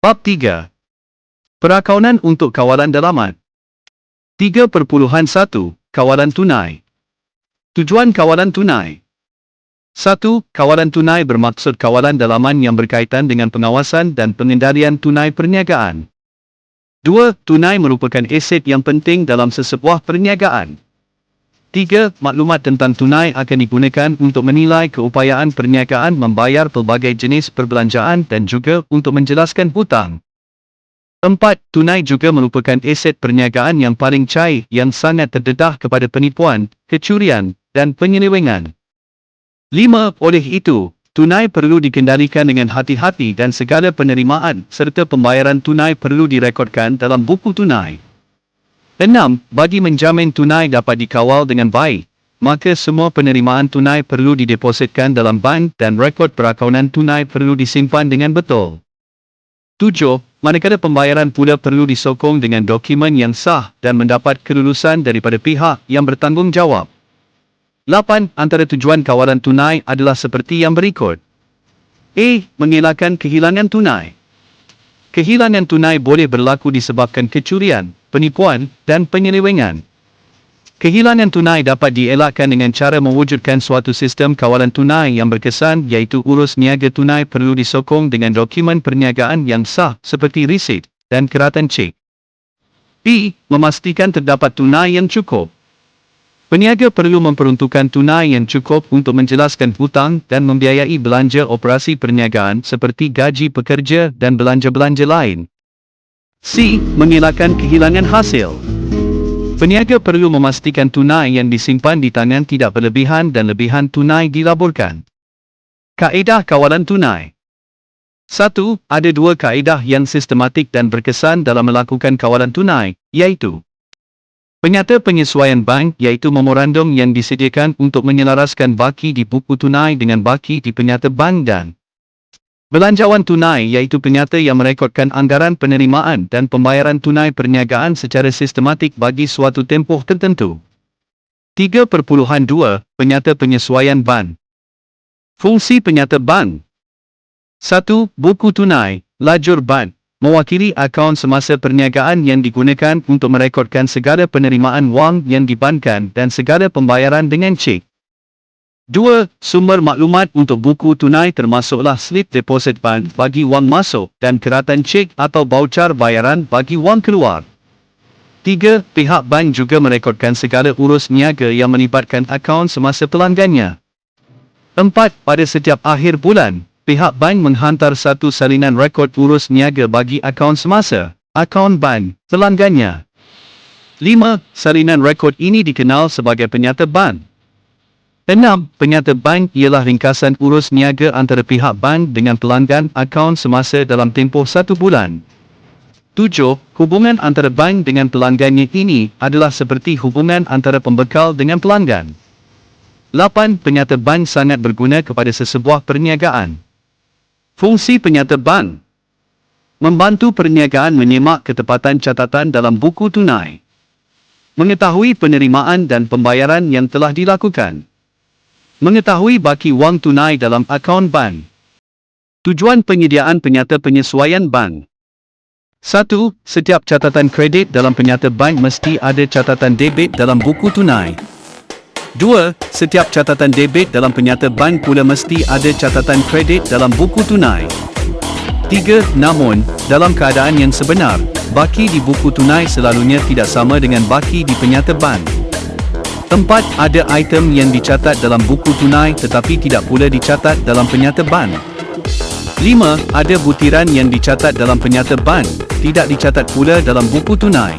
Bab 3. Perakaunan untuk kawalan dalaman. 3.1 Kawalan tunai. Tujuan kawalan tunai. 1. Kawalan tunai bermaksud kawalan dalaman yang berkaitan dengan pengawasan dan pengendalian tunai perniagaan. 2. Tunai merupakan aset yang penting dalam sesebuah perniagaan. 3. Maklumat tentang tunai akan digunakan untuk menilai keupayaan perniagaan membayar pelbagai jenis perbelanjaan dan juga untuk menjelaskan hutang. 4. Tunai juga merupakan aset perniagaan yang paling cair yang sangat terdedah kepada penipuan, kecurian, dan penyelewengan. 5. Oleh itu, tunai perlu dikendalikan dengan hati-hati dan segala penerimaan serta pembayaran tunai perlu direkodkan dalam buku tunai. 6. Bagi menjamin tunai dapat dikawal dengan baik, maka semua penerimaan tunai perlu didepositkan dalam bank dan rekod perakaunan tunai perlu disimpan dengan betul. 7. Manakala pembayaran pula perlu disokong dengan dokumen yang sah dan mendapat kelulusan daripada pihak yang bertanggungjawab. 8. Antara tujuan kawalan tunai adalah seperti yang berikut. A. Mengelakkan kehilangan tunai. Kehilangan tunai boleh berlaku disebabkan kecurian, penipuan, dan penyelewengan. Kehilangan tunai dapat dielakkan dengan cara mewujudkan suatu sistem kawalan tunai yang berkesan iaitu urus niaga tunai perlu disokong dengan dokumen perniagaan yang sah seperti risit dan keratan cek. B. Memastikan terdapat tunai yang cukup. Peniaga perlu memperuntukkan tunai yang cukup untuk menjelaskan hutang dan membiayai belanja operasi perniagaan seperti gaji pekerja dan belanja-belanja lain. C. Mengelakkan kehilangan hasil. Peniaga perlu memastikan tunai yang disimpan di tangan tidak berlebihan dan lebihan tunai dilaburkan. Kaedah kawalan tunai 1. Ada dua kaedah yang sistematik dan berkesan dalam melakukan kawalan tunai, iaitu Penyata penyesuaian bank iaitu memorandum yang disediakan untuk menyelaraskan baki di buku tunai dengan baki di penyata bank dan Belanjawan tunai iaitu penyata yang merekodkan anggaran penerimaan dan pembayaran tunai perniagaan secara sistematik bagi suatu tempoh tertentu. 3.2 Penyata penyesuaian ban Fungsi penyata ban 1. Buku tunai, lajur ban, mewakili akaun semasa perniagaan yang digunakan untuk merekodkan segala penerimaan wang yang dibankan dan segala pembayaran dengan cek. 2. Sumber maklumat untuk buku tunai termasuklah slip deposit bank bagi wang masuk dan keratan cek atau baucar bayaran bagi wang keluar. 3. Pihak bank juga merekodkan segala urus niaga yang melibatkan akaun semasa pelanggannya. 4. Pada setiap akhir bulan, pihak bank menghantar satu salinan rekod urus niaga bagi akaun semasa, akaun bank, pelanggannya. 5. Salinan rekod ini dikenal sebagai penyata bank. Enam, penyata bank ialah ringkasan urus niaga antara pihak bank dengan pelanggan akaun semasa dalam tempoh satu bulan. Tujuh, hubungan antara bank dengan pelanggannya ini adalah seperti hubungan antara pembekal dengan pelanggan. Lapan, penyata bank sangat berguna kepada sesebuah perniagaan. Fungsi penyata bank Membantu perniagaan menyemak ketepatan catatan dalam buku tunai. Mengetahui penerimaan dan pembayaran yang telah dilakukan. Mengetahui baki wang tunai dalam akaun bank. Tujuan penyediaan penyata penyesuaian bank. 1. Setiap catatan kredit dalam penyata bank mesti ada catatan debit dalam buku tunai. 2. Setiap catatan debit dalam penyata bank pula mesti ada catatan kredit dalam buku tunai. 3. Namun, dalam keadaan yang sebenar, baki di buku tunai selalunya tidak sama dengan baki di penyata bank. Empat, ada item yang dicatat dalam buku tunai tetapi tidak pula dicatat dalam penyata ban. Lima, ada butiran yang dicatat dalam penyata ban, tidak dicatat pula dalam buku tunai.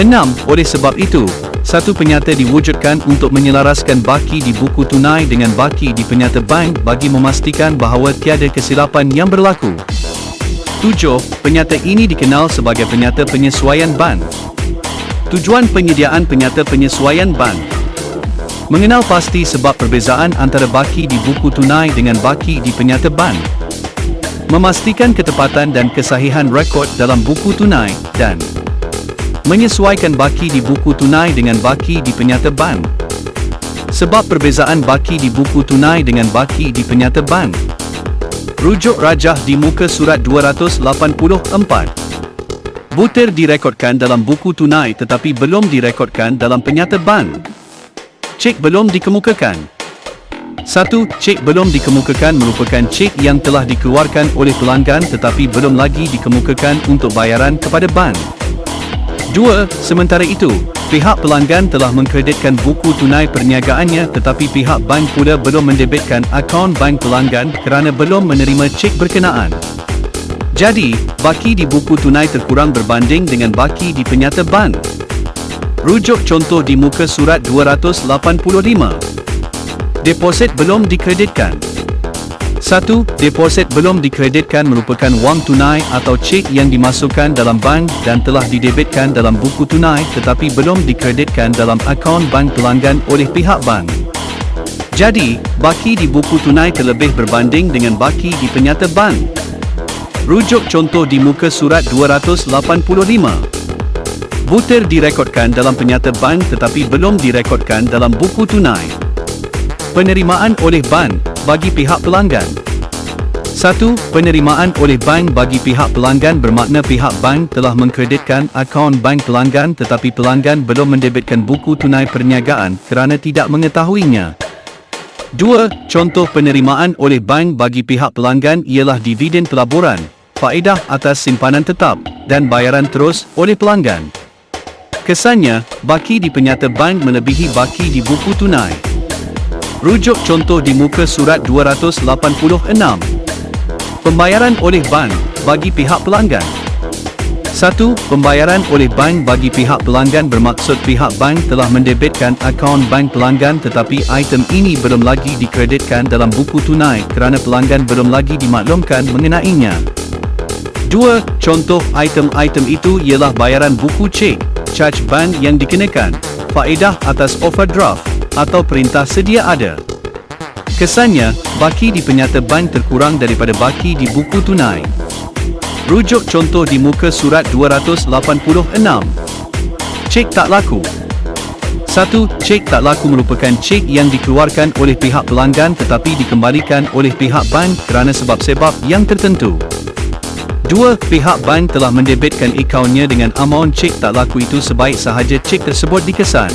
Enam, oleh sebab itu, satu penyata diwujudkan untuk menyelaraskan baki di buku tunai dengan baki di penyata bank bagi memastikan bahawa tiada kesilapan yang berlaku. Tujuh, penyata ini dikenal sebagai penyata penyesuaian ban. Tujuan penyediaan penyata penyesuaian bank Mengenal pasti sebab perbezaan antara baki di buku tunai dengan baki di penyata bank Memastikan ketepatan dan kesahihan rekod dalam buku tunai dan Menyesuaikan baki di buku tunai dengan baki di penyata bank Sebab perbezaan baki di buku tunai dengan baki di penyata bank Rujuk rajah di muka surat 284. Butir direkodkan dalam buku tunai tetapi belum direkodkan dalam penyata bank. Cek belum dikemukakan. 1. Cek belum dikemukakan merupakan cek yang telah dikeluarkan oleh pelanggan tetapi belum lagi dikemukakan untuk bayaran kepada bank. 2. Sementara itu, pihak pelanggan telah mengkreditkan buku tunai perniagaannya tetapi pihak bank pula belum mendebitkan akaun bank pelanggan kerana belum menerima cek berkenaan. Jadi, baki di buku tunai terkurang berbanding dengan baki di penyata bank. Rujuk contoh di muka surat 285. Deposit belum dikreditkan. 1. Deposit belum dikreditkan merupakan wang tunai atau cek yang dimasukkan dalam bank dan telah didebitkan dalam buku tunai tetapi belum dikreditkan dalam akaun bank pelanggan oleh pihak bank. Jadi, baki di buku tunai terlebih berbanding dengan baki di penyata bank. Rujuk contoh di muka surat 285. Butir direkodkan dalam penyata bank tetapi belum direkodkan dalam buku tunai. Penerimaan oleh bank bagi pihak pelanggan. 1. Penerimaan oleh bank bagi pihak pelanggan bermakna pihak bank telah mengkreditkan akaun bank pelanggan tetapi pelanggan belum mendebitkan buku tunai perniagaan kerana tidak mengetahuinya. 2. Contoh penerimaan oleh bank bagi pihak pelanggan ialah dividen pelaburan, faedah atas simpanan tetap, dan bayaran terus oleh pelanggan. Kesannya, baki di penyata bank melebihi baki di buku tunai. Rujuk contoh di muka surat 286. Pembayaran oleh bank bagi pihak pelanggan. 1. Pembayaran oleh bank bagi pihak pelanggan bermaksud pihak bank telah mendebitkan akaun bank pelanggan tetapi item ini belum lagi dikreditkan dalam buku tunai kerana pelanggan belum lagi dimaklumkan mengenainya. 2. Contoh item-item itu ialah bayaran buku cek, charge bank yang dikenakan, faedah atas overdraft, atau perintah sedia ada. Kesannya, baki di penyata bank terkurang daripada baki di buku tunai. Rujuk contoh di muka surat 286. Cek tak laku. 1. Cek tak laku merupakan cek yang dikeluarkan oleh pihak pelanggan tetapi dikembalikan oleh pihak bank kerana sebab-sebab yang tertentu. 2. Pihak bank telah mendebitkan akaunnya dengan amaun cek tak laku itu sebaik sahaja cek tersebut dikesan.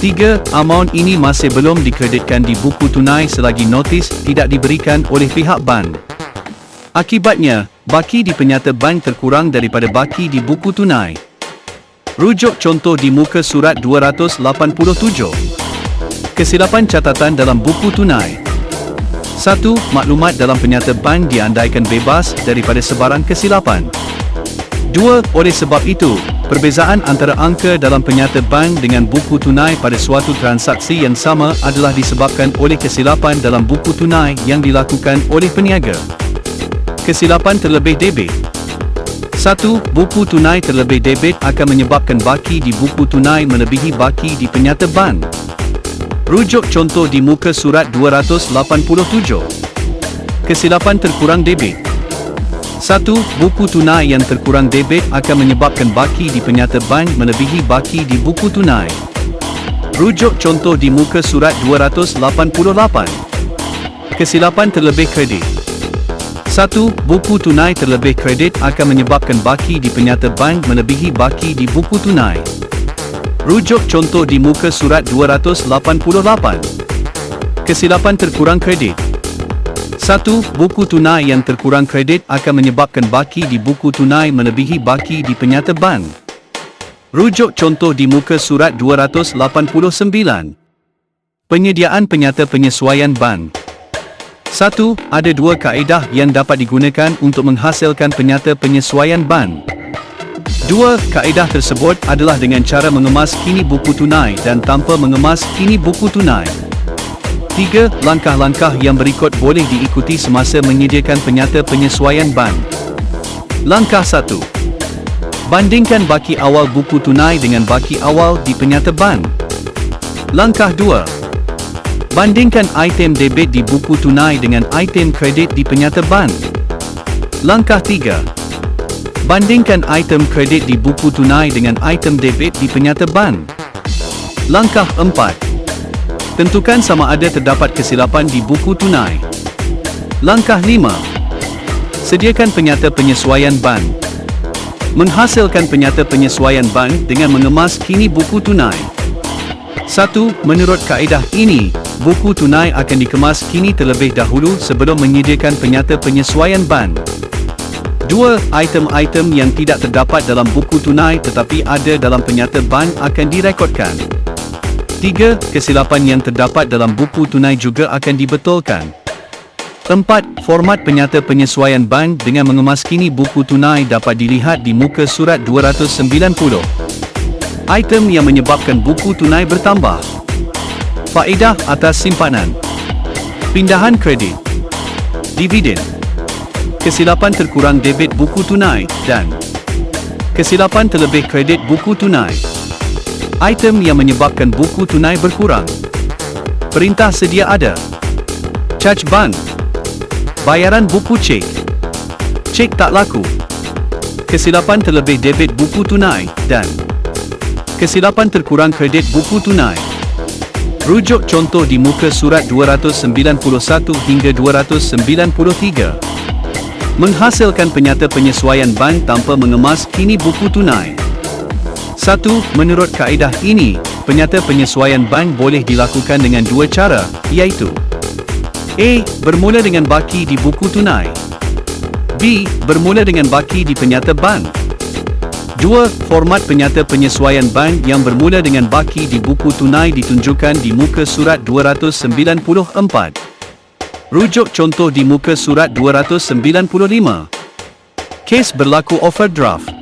3. Amaun ini masih belum dikreditkan di buku tunai selagi notis tidak diberikan oleh pihak bank. Akibatnya, baki di penyata bank terkurang daripada baki di buku tunai. Rujuk contoh di muka surat 287. Kesilapan catatan dalam buku tunai. 1. Maklumat dalam penyata bank diandaikan bebas daripada sebarang kesilapan. 2. Oleh sebab itu, perbezaan antara angka dalam penyata bank dengan buku tunai pada suatu transaksi yang sama adalah disebabkan oleh kesilapan dalam buku tunai yang dilakukan oleh peniaga. Kesilapan terlebih debit 1. Buku tunai terlebih debit akan menyebabkan baki di buku tunai melebihi baki di penyata bank. Rujuk contoh di muka surat 287. Kesilapan terkurang debit 1. Buku tunai yang terkurang debit akan menyebabkan baki di penyata bank melebihi baki di buku tunai. Rujuk contoh di muka surat 288. Kesilapan terlebih kredit 1. Buku tunai terlebih kredit akan menyebabkan baki di penyata bank melebihi baki di buku tunai. Rujuk contoh di muka surat 288. Kesilapan terkurang kredit 1. Buku tunai yang terkurang kredit akan menyebabkan baki di buku tunai melebihi baki di penyata bank. Rujuk contoh di muka surat 289. Penyediaan penyata penyesuaian bank satu, ada dua kaedah yang dapat digunakan untuk menghasilkan penyata penyesuaian ban. Dua, kaedah tersebut adalah dengan cara mengemas kini buku tunai dan tanpa mengemas kini buku tunai. Tiga, langkah-langkah yang berikut boleh diikuti semasa menyediakan penyata penyesuaian ban. Langkah satu, Bandingkan baki awal buku tunai dengan baki awal di penyata ban. Langkah dua. Bandingkan item debit di buku tunai dengan item kredit di penyata bank. Langkah 3. Bandingkan item kredit di buku tunai dengan item debit di penyata bank. Langkah 4. Tentukan sama ada terdapat kesilapan di buku tunai. Langkah 5. Sediakan penyata penyesuaian bank. Menghasilkan penyata penyesuaian bank dengan mengemas kini buku tunai. 1. Menurut kaedah ini, buku tunai akan dikemas kini terlebih dahulu sebelum menyediakan penyata penyesuaian bank. 2. Item-item yang tidak terdapat dalam buku tunai tetapi ada dalam penyata bank akan direkodkan. 3. Kesilapan yang terdapat dalam buku tunai juga akan dibetulkan. 4. Format penyata penyesuaian bank dengan mengemas kini buku tunai dapat dilihat di muka surat 290. Item yang menyebabkan buku tunai bertambah. Faedah atas simpanan. Pindahan kredit. Dividen. Kesilapan terkurang debit buku tunai dan kesilapan terlebih kredit buku tunai. Item yang menyebabkan buku tunai berkurang. Perintah sedia ada. Charge bank. Bayaran buku cek. Cek tak laku. Kesilapan terlebih debit buku tunai dan kesilapan terkurang kredit buku tunai. Rujuk contoh di muka surat 291 hingga 293. Menghasilkan penyata penyesuaian bank tanpa mengemas kini buku tunai. 1. Menurut kaedah ini, penyata penyesuaian bank boleh dilakukan dengan dua cara, iaitu A. Bermula dengan baki di buku tunai B. Bermula dengan baki di penyata bank 2. Format penyata penyesuaian bank yang bermula dengan baki di buku tunai ditunjukkan di muka surat 294 Rujuk contoh di muka surat 295 Kes berlaku overdraft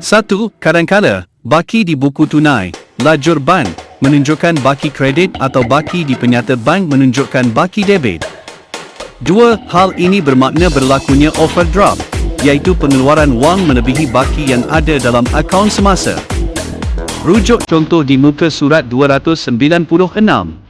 1. Kadangkala, baki di buku tunai, lajur bank, menunjukkan baki kredit atau baki di penyata bank menunjukkan baki debit. Dua, hal ini bermakna berlakunya overdraft, iaitu pengeluaran wang melebihi baki yang ada dalam akaun semasa. Rujuk contoh di muka surat 296.